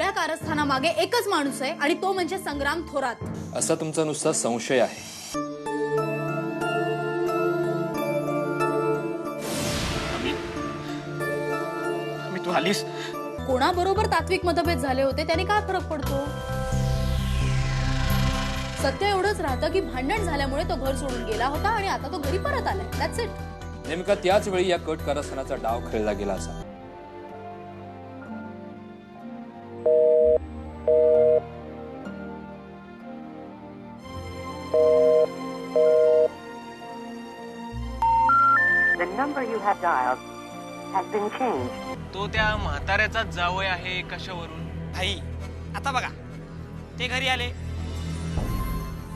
सगळ्या कारस्थानामागे एकच माणूस आहे आणि तो म्हणजे संग्राम थोरात. असा तुमचा नुसता संशय आहे. मी तू आलीस? कोणाबरोबर तात्विक मतभेद झाले होते त्याने काय फरक पडतो? सत्य एवढंच राहतं की भांडण झाल्यामुळे तो घर सोडून गेला होता आणि आता तो घरी परत आलाय. दॅट्स इट नेमका त्याच वेळी या कट कारस्थानाचा डाव खेळला गेला असा. Dialed has been changed. तो त्या म्हाताऱ्याचा जावय आहे कशावरून? भाई आता बघा. ते घरी आले.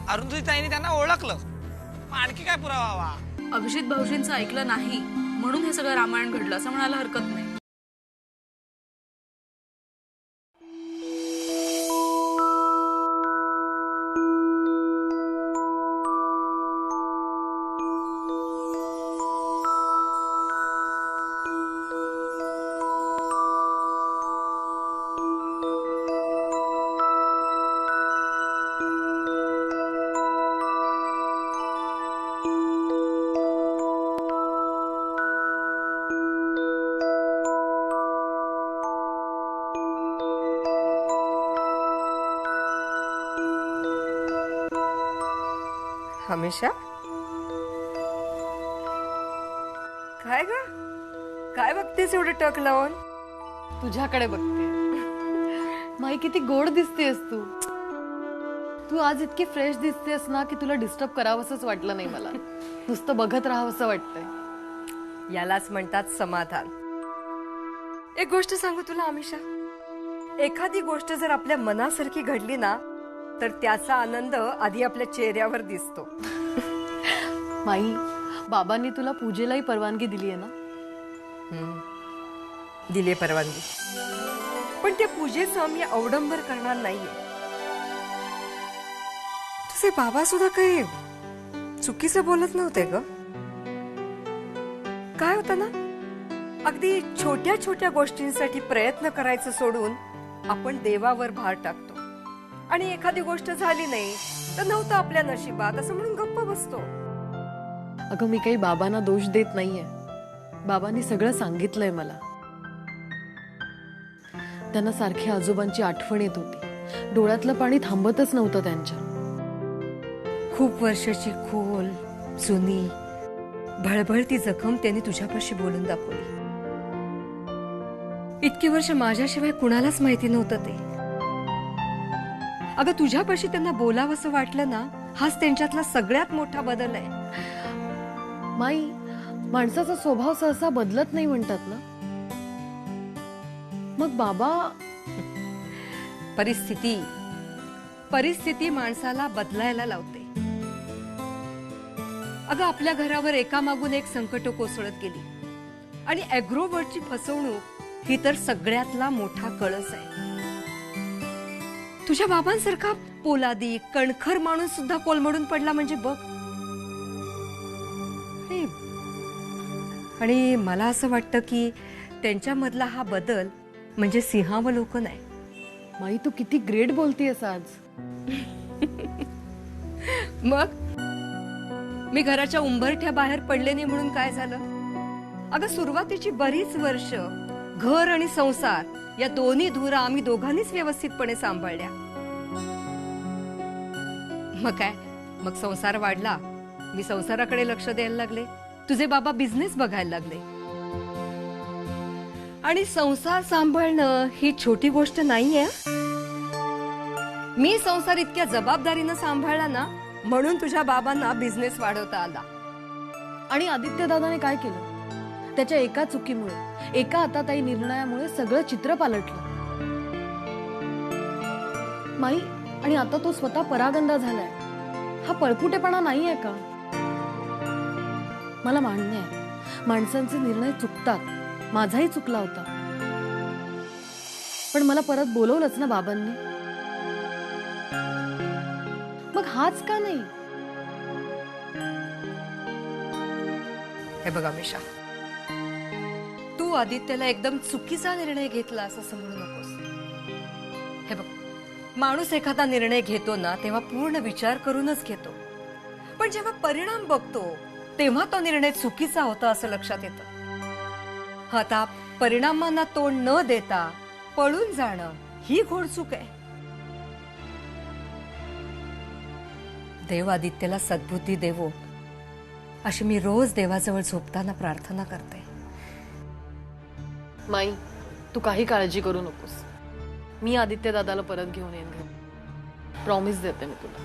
अरुंधती ताईने त्यांना ओळखलं. मग आणखी काय पुरावा हवा? अभिजित भाऊजींचं ऐकलं नाही म्हणून हे सगळं रामायण घडलं असं म्हणायला हरकत नाही. हमेशा काय ग? काय बघतेस एवढं टक लावून? तुझ्याकडे बघते. माई किती गोड दिसतेस तू. तू आज इतकी फ्रेश दिसतेस ना की तुला डिस्टर्ब करावंसच वाटलं नाही मला. नुसतं बघत राहावंसं वाटतंय. यालाच म्हणतात समाधान. एक गोष्ट सांगू तुला अमिषा? एखादी गोष्ट जर आपल्या मनासारखी घडली ना तर त्याचा आनंद आधी आपल्या चेहऱ्यावर दिसतो. माई बाबांनी तुला पूजेलाही परवानगी दिली आहे ना? दिले परवानगी. पण त्या पूजेचं मी अवडंबर करणार नाहीये. तुझे बाबा सुद्धा काही चुकीचं बोलत नव्हते ग. काय होतं ना? अगदी छोट्या छोट्या गोष्टींसाठी प्रयत्न करायचं सोडून आपण देवावर भार टाकतो. आणि एखादी गोष्ट झाली नाही तर नव्हतं आपल्या नशिबात. असं म्हणून गप्प बसतो. अगं मी काही बाबांना दोष देत नाहीये. बाबांनी सगळं सांगितलंय मला. त्यांना सारखी आजोबांची आठवण येत होती. डोळ्यातलं पाणी थांबतच नव्हतं त्यांच्या. खूप वर्षाची खोल जुनी भळभळती जखम त्यांनी तुझ्यापाशी बोलून दाखवली. इतकी वर्ष माझ्याशिवाय कुणालाच माहिती नव्हतं ते. अगं तुझ्यापाशी त्यांना बोलावंसं वाटलं ना हाच त्यांच्यातला सगळ्यात मोठा बदल आहे. माई माणसाचा स्वभाव सहसा बदलत नाही म्हणतात ना? मग बाबा? परिस्थिती परिस्थिती माणसाला बदलायला लावते. अगं आपल्या घरावर एकामागून एक संकट कोसळत गेली. आणि अॅग्रोवर्डची फसवणूक ही तर सगळ्यातला मोठा कळस आहे. तुझ्या बाबांसारखा पोलादी कणखर माणूस सुद्धा कोलमडून पडला म्हणजे बघ. आणि- मला असं वाटतं की त्यांच्यामधला हा बदल म्हणजे सिंहावलोकन आहे. माई तू किती ग्रेट बोलतीयस आज. मग? मी घराच्या उंबरठ्या बाहेर पडले नाही म्हणून काय झालं? अगं सुरुवातीची बरीच वर्ष घर आणि संसार या दोन्ही धुरा आम्ही दोघांनीच व्यवस्थितपणे सांभाळल्या. मग काय? मग संसार वाढला. मी संसाराकडे लक्ष द्यायला लागले. तुझे बाबा बिझनेस बघायला लागले. आणि संसार सांभाळणं ही छोटी गोष्ट नाहीये? मी संसार इतक्या जबाबदारीनं सांभाळला ना म्हणून तुझ्या बाबांना बिझनेस वाढवता आला. आणि आदित्य दादाने काय केलं? त्याच्या एका चुकीमुळे. एका आताताई निर्णयामुळे सगळं चित्र पालटलं. माई आणि आता तो स्वतः परागंदा झालाय. हा पळपुटेपणा नाहीये का? मला मान्य आहे. माणसांचे निर्णय चुकतात. माझाही चुकला होता. पण मला परत बोलवलंच ना बाबांनी. मग हाच का नाही? हे बघा मिशा. आदित्यला एकदम चुकीचा निर्णय घेतला असं समजू नकोस. हे बघ माणूस एखादा निर्णय घेतो ना तेव्हा पूर्ण विचार करूनच घेतो. पण जेव्हा परिणाम बघतो तेव्हा तो निर्णय चुकीचा होता असं लक्षात येतं. आता परिणामांना तोंड न देता पळून जाणं ही घोडचूक आहे. देव आदित्यला सद्बुद्धी देवो अशी मी रोज देवाजवळ झोपताना प्रार्थना करते. माई तू काही काळजी करू नकोस. मी आदित्य दादाला परत घेऊन येईन घरी. प्रॉमिस देते मी तुला.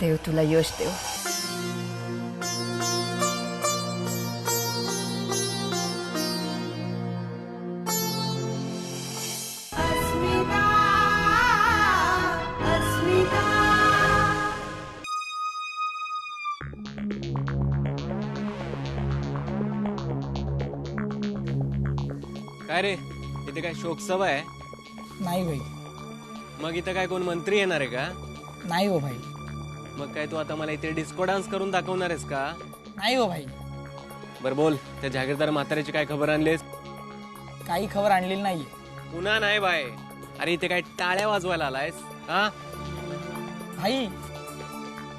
देव तुला यश देव. काय रे? इथे काय शोकसभा आहे? नाही भाई मग इथं काय कोण मंत्री येणार आहे का? नाही हो भाई मग काय तू आता मला इथे डिस्को डान्स करून दाखवणार आहेस का? नाही हो भाई बर बोल त्या जागीरदार म्हाताऱ्याची काय खबर आणलीस? काही खबर आणलेली नाही पुन्हा नाही बाय. अरे इथे काय टाळ्या वाजवायला आलायस? हा? भाई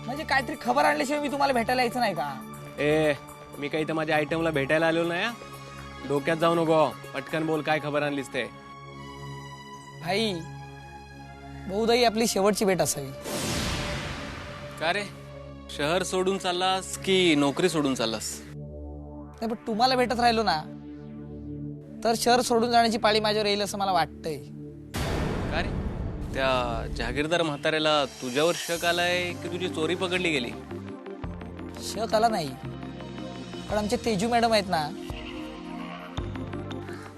म्हणजे काहीतरी खबर आणल्याशिवाय मी तुम्हाला भेटायला यायचं नाही का? ए मी काही तर माझ्या आयटमला भेटायला आलेलो नाही हा. डोक्यात जाऊ नको. पटकन बोल काय खबर आणलीस ते. भाई बहुधा ही आपली शेवटची भेट असावी. का रे? शहर सोडून चाललास की नोकरी सोडून चाललास? नाही पण तुम्हाला भेटत राहिलो ना तर शहर सोडून जाण्याची पाळी माझ्यावर येईल असं मला वाटतंय. का रे? त्या जहागीरदार म्हाताऱ्याला तुझ्यावर शक आलाय की तुझी चोरी पकडली गेली? शक आला नाही. पण आमचे तेजू मॅडम आहेत ना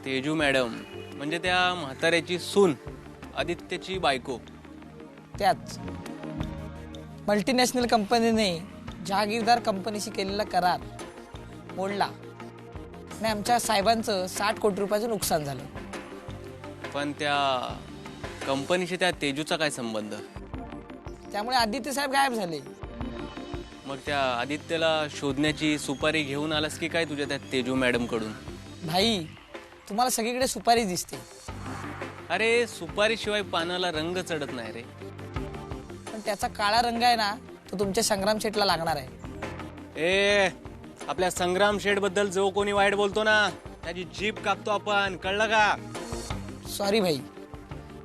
तेजू मॅडम म्हणजे त्या म्हाताऱ्याची सून आदित्यची बायको. त्याच. मल्टीनॅशनल कंपनीने जहागीरदार कंपनीशी केलेला करार मोडला. आणि आमच्या साहेबांचं साठ कोटी रुपयाचं नुकसान झालं. पण त्या कंपनीशी त्या तेजूचा काय संबंध? त्यामुळे आदित्य साहेब गायब झाले. मग त्या आदित्यला शोधण्याची सुपारी घेऊन आलास की काय तुझ्या त्या तेजू मॅडमकडून भाई तुम्हाला सगळीकडे सुपारी दिसते. अरे सुपारीशिवाय पानाला रंग चढत नाही रे. पण त्याचा काळा रंग आहे ना तो तुमच्या संग्राम शेटला लागणार आहे. ए आपल्या संग्राम शेडबद्दल जो कोणी वाईट बोलतो ना त्याची जीप कापतो आपण कळलं का? सॉरी भाई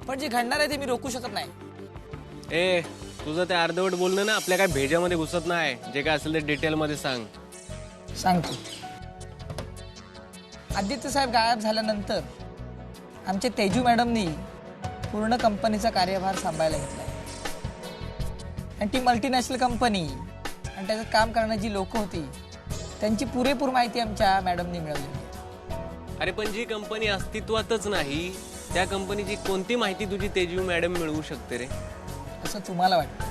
पण जे घडणार आहे ते मी रोखू शकत नाही. ए तुझं ते अर्धवट बोलणं ना आपल्या काय भेजामध्ये घुसत नाही जे काय असेल ते डिटेल मध्ये सांग. सांगतो. आदित्य साहेब गायब झाल्यानंतर आमचे तेजू मॅडमनी पूर्ण कंपनीचा कार्यभार सांभाळायला घेतलाय आणि ती मल्टीनॅशनल कंपनी आणि त्याचं काम करणारी जी लोक होती त्यांची पुरेपूर माहिती आमच्या मॅडमनी मिळवली अरे पण जी कंपनी अस्तित्वातच नाही त्या कंपनीची कोणती माहिती तुझी तेजू मॅडम मिळवू शकते रे? असं तुम्हाला वाटतं.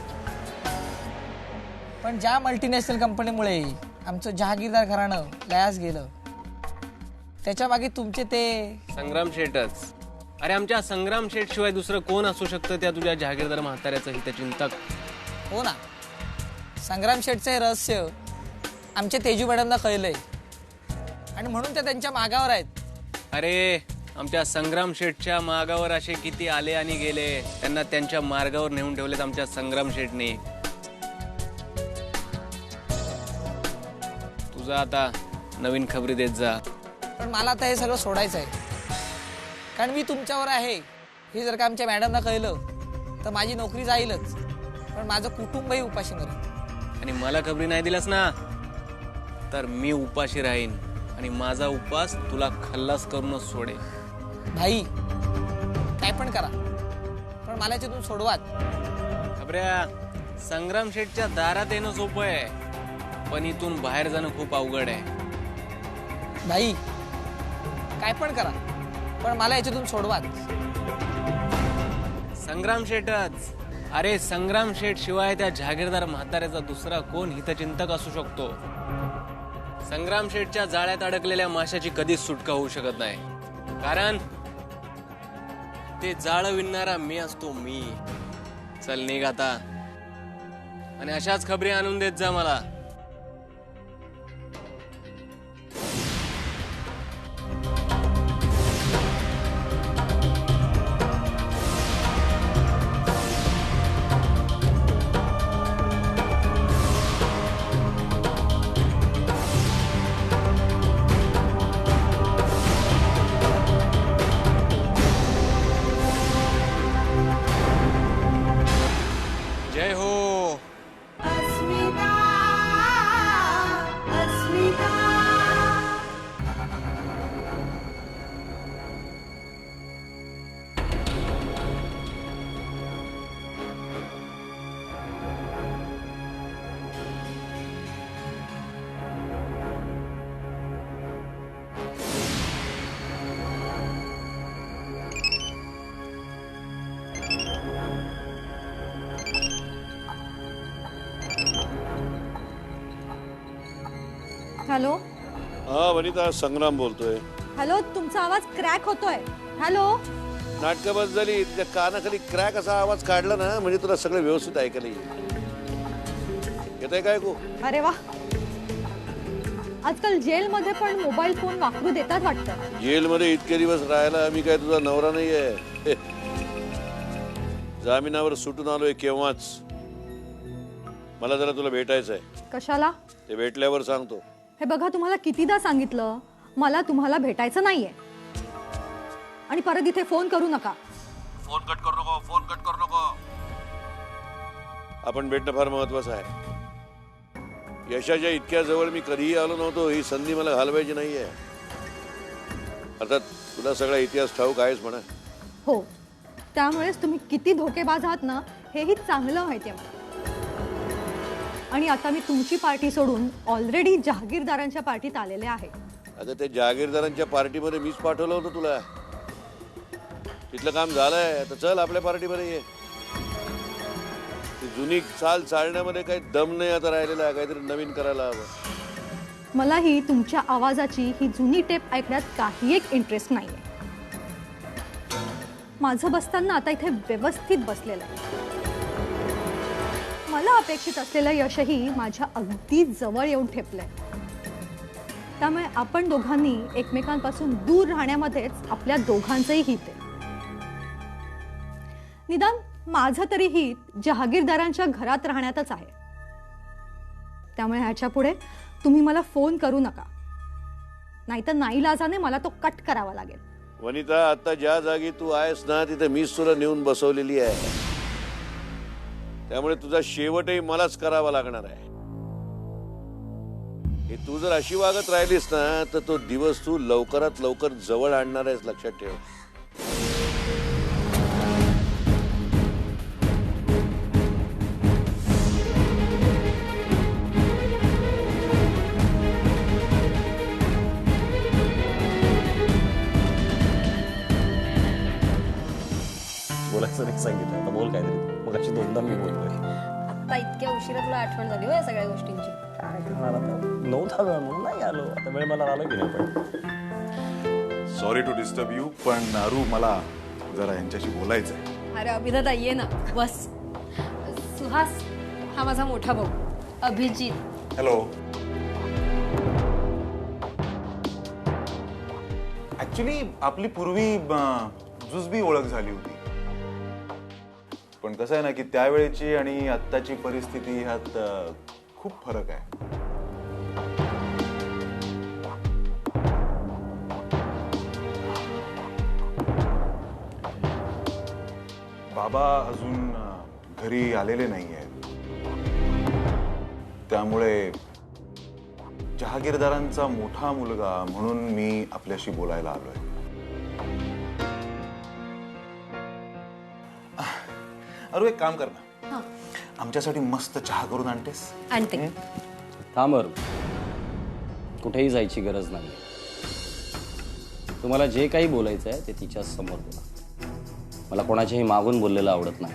पण ज्या मल्टीनॅशनल कंपनीमुळे आमचं जहागीरदार घराणं लयास गेलं त्याच्यामागे तुमचे ते संग्राम शेठच. अरे आमच्या संग्राम शेठ शिवाय दुसरं कोण असू शकतं त्या तुझ्या जहागीरदार म्हाताऱ्याचं हितचिंतक हो ना. संग्राम शेठचं हे रहस्य आमच्या तेजू मॅडमना कळलंय. आणि म्हणून त्या त्यांच्या मागावर आहेत. अरे आमच्या संग्राम शेठच्या मागावर असे किती आले आणि गेले त्यांना त्यांच्या मार्गावर नेऊन ठेवलेत आमच्या संग्राम शेठने. तुझा आता नवीन खबरी देत जा. पण मला आता हे सगळं सोडायचं आहे. कारण मी तुमच्यावर आहे. हे जर का आमच्या मॅडमना कळलं तर माझी नोकरी जाईलच. पण माझं कुटुंबही उपाशी मरेल. आणि मला खबरी नाही दिलास ना तर मी उपाशी राहीन. आणि माझा उपास तुला खल्लास करूनच सोडेल. भाई काय पण करा. पण मला याच्यातून सोडवाच खबऱ्या संग्राम शेठच्या दारात येणं सोपं आहे. पण इथून बाहेर जाणं खूप अवघड आहे. भाई काय पण करा. पण मला याच्यातून सोडवाच संग्राम शेठच. अरे संग्राम शेठ शिवाय त्या जहागीरदार म्हाताऱ्याचा दुसरा कोण हितचिंतक असू शकतो? संग्राम शेठच्या जाळ्यात अडकलेल्या माशाची कधीच सुटका होऊ शकत नाही. कारण ते जाळ विणणारा मी असतो मी. चल निघ आता. आणि अशाच खबरी आणून देत जा मला. हॅलो? हा वनिता संग्राम बोलतोय. हॅलो तुमचा आवाज क्रॅक होतोय. हॅलो? नाटकं बस झाली त्या कानाखाली क्रॅक असा आवाज काढला ना म्हणजे तुला सगळं व्यवस्थित ऐकायला येईल येत काय ऐकू? अरे वा. आजकाल जेलमध्ये पण मोबाईल फोन वापरू देतात वाटतं. जेलमध्ये इतके दिवस राहायला मी काय तुझा नवरा नाही आहे जामिनावर सुटून आलोय केव्हाच? मला जरा तुला भेटायचं आहे कशाला? ते भेटल्यावर सांगतो. हे बघा तुम्हाला कितीदा सांगितलं मला तुम्हाला भेटायचं नाहीये. आणि परत इथे फोन करू नका. फोन कट करू नको फोन कट करू नको. आपण भेटणं फार महत्वाचं आहे. यशाच्या इतक्या जवळ मी कधीही आलो नव्हतो ही संधी मला घालवायची नाहीये. अर्थात तुला सगळा इतिहास ठाऊक आहेच म्हणा. हो. त्यामुळेच तुम्ही किती धोकेबाज आहात ना हेही चांगलं माहिती आहे मला. आणि आता मी तुमची पार्टी सोडून ऑलरेडी जहागीरदारांच्या पार्टीत आलेले आहे. आता त्या जहागीरदारांच्या पार्टीमध्ये मीच पाठवलं होतं तुला. तिथलं काम झालंय. आता चल आपल्या पार्टीमध्ये ये. ती जुनी चाल चालण्यामध्ये काही दम नाही आता राहिलेला आहे. काहीतरी नवीन करायला हवं. मलाही तुमच्या आवाजाची ही जुनी टेप ऐकण्यात काही एक इंटरेस्ट नाही माझं बसताना आता इथे व्यवस्थित बसलेलं आहे. मला अपेक्षित असलेलं यशही माझ्या अगदी जवळ येऊन ठेपलंय. त्यामुळे आपण दोघांनी एकमेकांपासून दूर राहण्यामध्येच आपल्या दोघांचंही हित आहे. निदान माझं तरी हित जहागीरदारांच्या घरात राहण्यातच आहे. त्यामुळे ह्याच्या पुढे तुम्ही मला फोन करू नका. नाहीतर नाईलाजाने मला तो कट करावा लागेल. वनिता आता ज्या जागी तू आहेस ना तिथे मीच तुला नेऊन बसवलेली आहे. त्यामुळे तुझा शेवटही मलाच करावा लागणार आहे. हे तू जर अशी वागत राहिलीस ना तर तो दिवस तू लवकरात लवकर जवळ आणणार आहेस लक्षात ठेव. बोलायचं नाही सांगितलं. आता बोल तरी उशिरा तुला आठवण झाली हो या सगळ्या गोष्टींची. काय करणार आता? नव्हता वेळ म्हणून नाही आलो. आता वेळ मला आलो की नाही पण. सॉरी टू डिस्टर्ब यू पण अरू मला जरा यांच्याशी बोलायचं आहे अरे अभिनता ये ना. बस. सुहास हा माझा मोठा भाऊ. अभिजित. हॅलो ऍक्च्युली आपली पूर्वी अं, जुजबी ओळख झाली होती. पण कसं आहे ना की त्यावेळेची आणि आत्ताची परिस्थिती ह्यात खूप फरक आहे. बाबा अजून घरी आलेले नाही आहेत. त्यामुळे जहागीरदारांचा मोठा मुलगा म्हणून मी आपल्याशी बोलायला आलोय. अरे एक काम कर ना. आमच्यासाठी मस्त चहा करून आणतेस. आणते. थांबर कुठेही जायची गरज नाही तुम्हाला जे काही बोलायचं आहे ते तिच्या समोर बोला. मला कोणाच्याही मागून बोललेलं आवडत नाही.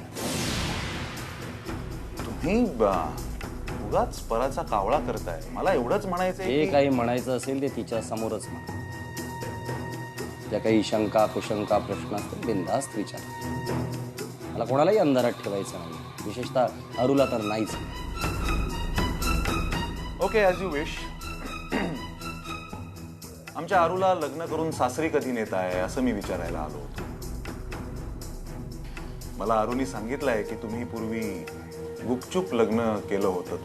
तुम्ही ब- उगाच पराचा कावळा करताय. मला एवढंच म्हणायचंय जे की- काही म्हणायचं असेल ते तिच्या समोरच म्हणा. ज्या काही शंका कुशंका प्रश्न असतील बिनधास्त विचार. त्याला कोणालाही अंधारात ठेवायचं नाही. विशेषतः अरुला तर नाहीच. ओके ॲज यू विश आमच्या आरूला लग्न करून सासरी कधी नेत आहे असं मी विचारायला आलो होतो. मला आरूनी सांगितलंय की तुम्ही पूर्वी गुपचूप लग्न केलं होतं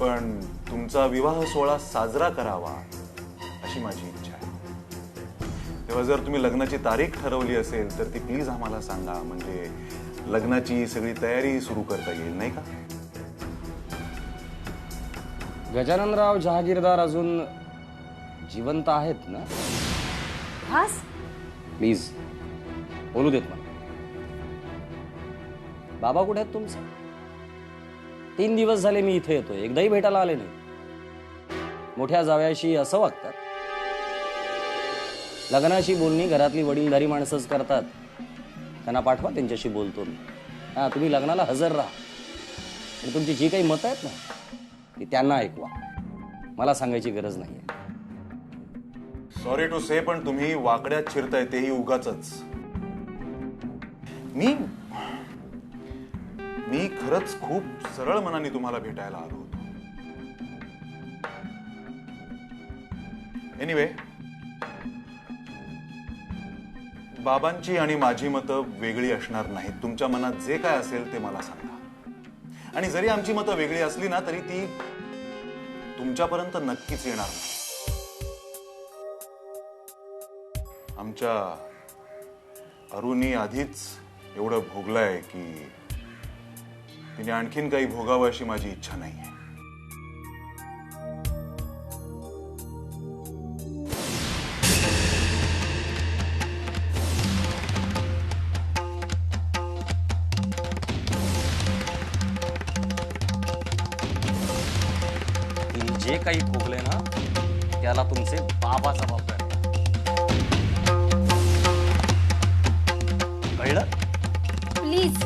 पण तुमचा विवाह सोहळा साजरा करावा अशी माझी तेव्हा जर तुम्ही लग्नाची तारीख ठरवली असेल तर ती प्लीज आम्हाला सांगा. म्हणजे लग्नाची सगळी तयारी सुरू करता येईल नाही का? गजाननराव जहागीरदार अजून जिवंत आहेत ना? हास प्लीज बोलू देत मला. बाबा कुठे आहेत तुमचे? तीन दिवस झाले मी इथे येतोय. एकदाही भेटायला आले नाही. मोठ्या जाव्याशी असं वागतात लग्नाशी बोलणी घरातली वडीलधारी माणसंच करतात. त्यांना पाठवा त्यांच्याशी बोलतो मी. हा तुम्ही लग्नाला हजर राहा. आणि तुमची जी काही मतं आहेत ना ती त्यांना ऐकवा. मला सांगायची गरज नाही सॉरी टू से पण तुम्ही वाकड्यात शिरताय तेही उगाच मी मी खरंच खूप सरळ मनाने तुम्हाला भेटायला आलो होतो. एनिवे बाबांची आणि माझी मतं वेगळी असणार नाहीत. तुमच्या मनात जे काय असेल ते मला सांगा. आणि जरी आमची मतं वेगळी असली ना तरी ती तुमच्यापर्यंत नक्कीच येणार नाही. आमच्या अरुणी आधीच एवढं भोगलंय की तिने आणखीन काही भोगावं अशी माझी इच्छा नाही तुमचे बाबा कळलं? प्लीज.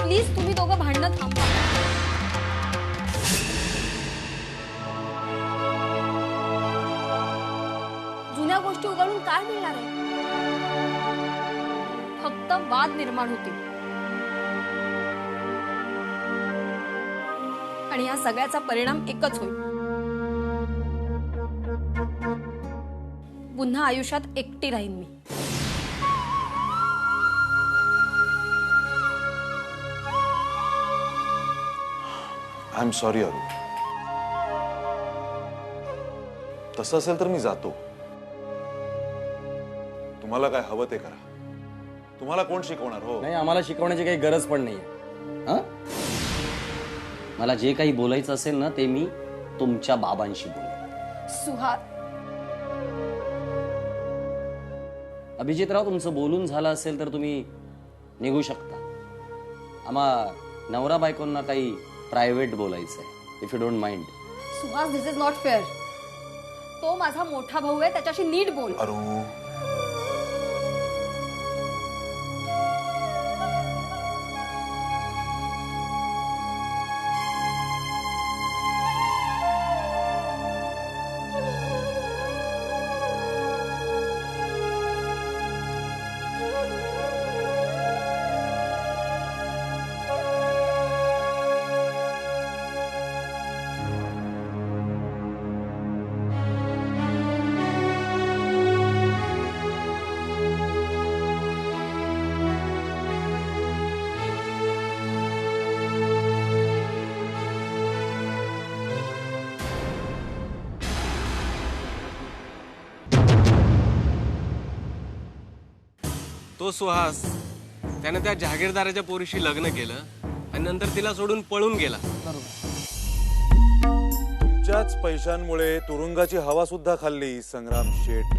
प्लीज तुम्ही दोघं भांडणं थांबवा जुन्या गोष्टी उघडून काय मिळणार आहे? फक्त वाद निर्माण होतील. आणि या सगळ्याचा परिणाम एकच होईल. पुन्हा आयुष्यात एकटी राहीन मी. आय एम सॉरी अरू तसं असेल तर मी जातो. तुम्हाला काय हवं ते करा. तुम्हाला कोण शिकवणार हो? नाही आम्हाला शिकवण्याची काही गरज पण नाही हं? मला जे काही बोलायचं असेल ना ते मी तुमच्या बाबांशी बोलेन. सुहा अभिजितराव तुमचं बोलून झालं असेल तर तुम्ही निघू शकता. आम्हा नवरा बायकोंना काही प्रायव्हेट बोलायचं आहे if you don't mind Suhas this is not fair तो माझा मोठा भाऊ आहे त्याच्याशी नीट बोल. अरू तो सुहास. त्यानं त्या जहागीरदाराच्या पोरीशी लग्न केलं आणि नंतर तिला सोडून पळून गेला. तुमच्याच पैशांमुळे तुरुंगाची हवा सुद्धा खाल्ली संग्राम शेठ.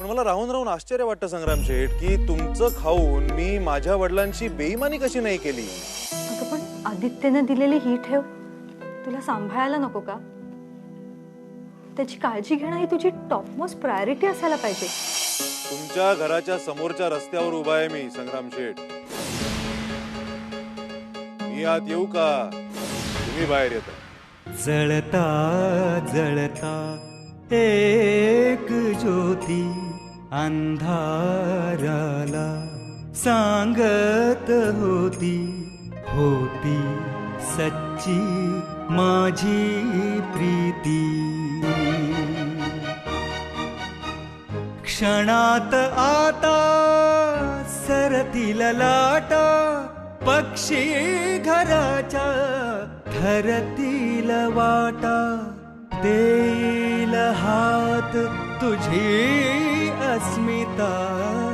पण मला राहून राहून आश्चर्य वाटतं संग्राम शेठ की तुमचं खाऊन मी माझ्या वडिलांची बेईमानी कशी नाही केली? अगं पण आदित्यने दिलेली ही ठेव तुला सांभाळायला नको का? त्याची काळजी घेणं ही तुझी टॉपमोस्ट प्रायोरिटी असायला पाहिजे. तुमच्या घराच्या समोरच्या रस्त्यावर उभा आहे मी संग्राम शेठ. मी आत येऊ का? तुम्ही बाहेर येता. जळता जळता एक ज्योती अंधाराला सांगत होती होती सच्ची माझी प्रीती. क्षणात आता सरतील लाटा पक्षी घराच्या ठरतील वाटा. देईल हात तुझी अस्मिता.